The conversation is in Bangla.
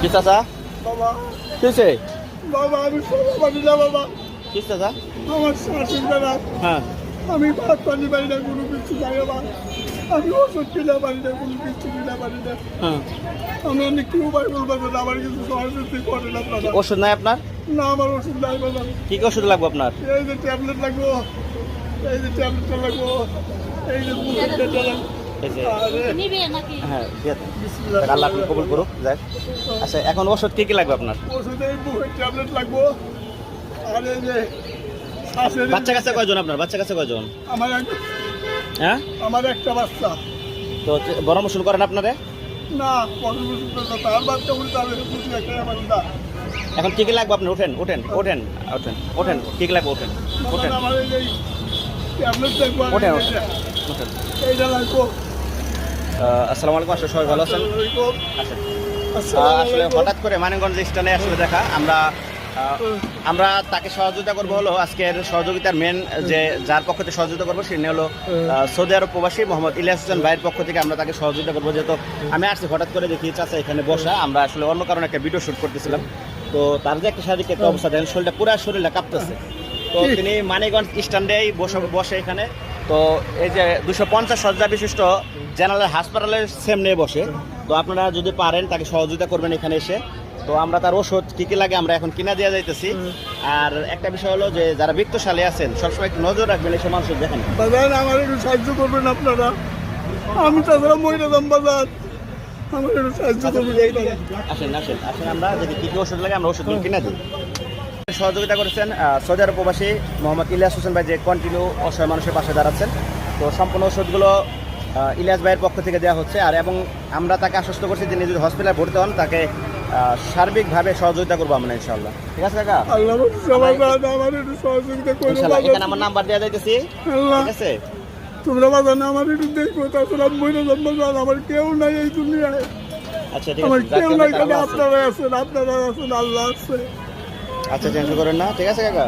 কি চাচা? বাবা। কিসে বাবা আমি সব পারি না বাবা। কি চাচা? আমার শাশুড়ি বেড়া হ্যাঁ। আমি ভাত পানি পারি না কোনো কিছু খাই বাবা। আমি ওষুধ কিনা পারি না কোনো কিছু কিনা পারি না। হ্যাঁ। আমি অনেক কি উপায় বলব আমার কিছু সহযোগিতা ওষুধ নাই আপনার? না আমার ওষুধ নাই বাবা। কি কি ওষুধ লাগবে আপনার? এই যে ট্যাবলেট লাগবো এই যে ট্যাবলেটটা লাগবো এই যে লাগবো এই যে হ্যাঁ। আল্লাহ আপনি কবুল করুক আচ্ছা এখন ওষুধ কি কি লাগবে আপনার? ওষুধে ট্যাবলেট লাগবো। আর এই যে বাচ্চা কাছে কয়জন আপনার? বাচ্চা কাছে কয়জন? আমার হ্যাঁ? আমার একটা বাচ্চা। তো বড় ওষুধ করেন আপনারে? না তার বাচ্চা আমার না। এখন কি কি লাগবে আপনার? ওঠেন ওঠেন ওঠেন ওঠেন ওঠেন কি কি লাগবে? ওঠেন ওঠেন ওঠেন ওঠেন এইটা লাগবো। আসসালামু আলাইকুম আসলে সবাই ভালো আছেন। আচ্ছা। আসলে হঠাৎ করে মানিকগঞ্জ স্টানে আসলে দেখা। আমরা আমরা তাকে সহযোগিতা করব হলো আজকের সহযোগিতার মেন যে যার পক্ষ থেকে সহযোগিতা করব হলো সৌদি আরব প্রবাসী মোহাম্মদ ইলিয়াস হোসেন ভাইয়ের পক্ষ থেকে আমরা তাকে সহযোগিতা করব। যেহেতু আমি আসছি হঠাৎ করে দেখি চাচা এখানে বসা। আমরা আসলে অন্য কারণে একটা ভিডিও শুট করতেছিলাম। তো তার যে একটা শারীরিক একটা অবস্থা দেখেন শরীরটা পুরো শরীরটা কাঁপতেছে। তো তিনি মানিকগঞ্জ স্ট্যান্ডেই বসে বসে এখানে। তো এই যে দুশো পঞ্চাশ সজ্জা বিশিষ্ট জেনারেল হাসপাতালের সেম নিয়ে বসে তো আপনারা যদি পারেন তাকে সহযোগিতা করবেন এখানে এসে। তো আমরা তার ওষুধ কী কী লাগে আমরা এখন কিনা দেওয়া যাইতেছি। আর একটা বিষয় হলো যে যারা বৃত্তশালী আছেন সবসময় একটু নজর রাখবেন এইসব মানুষের দেখেন। বাজার আমার একটু সাহায্য করবেন আপনারা? আমি তাছাড়া মহিলা বাজার আমার একটু সাহায্য করবেন। আসেন আসেন আসেন আমরা যদি কি কি ওষুধ লাগে আমরা ওষুধগুলো কিনা দিই। সহযোগিতা করেছেন আহ, সৌদি আরব প্রবাসী মোহাম্মদ ইলিয়াস হোসেন ভাই যে কন্টিনিউ অসহায় মানুষের পাশে দাঁড়াচ্ছেন। তো সম্পূর্ণ ওষুধগুলো ইলিয়াস ভাইয়ের পক্ষ থেকে দেওয়া হচ্ছে। আর এবং আমরা তাকে আশ্বস্ত করছি তিনি যদি হসপিটালে ভর্তি হন তাকে সার্বিকভাবে সহযোগিতা করব আমরা ইনশাল্লাহ ঠিক আছে কাকা? ইনশাল্লাহ এখানে আমার নাম্বার দেওয়া যাইতেছি। ঠিক আছে? তোমরা বাজার না আমার একটু দেখো তাছাড়া মহিলা বাজার আমার কেউ নাই এই দুনিয়ায়। আচ্ছা ঠিক আমার কেউ নাই। আপনারা আছেন আপনারা আছেন আল্লাহ আছে। আচ্ছা টেনশন করেন না ঠিক আছে কাকা।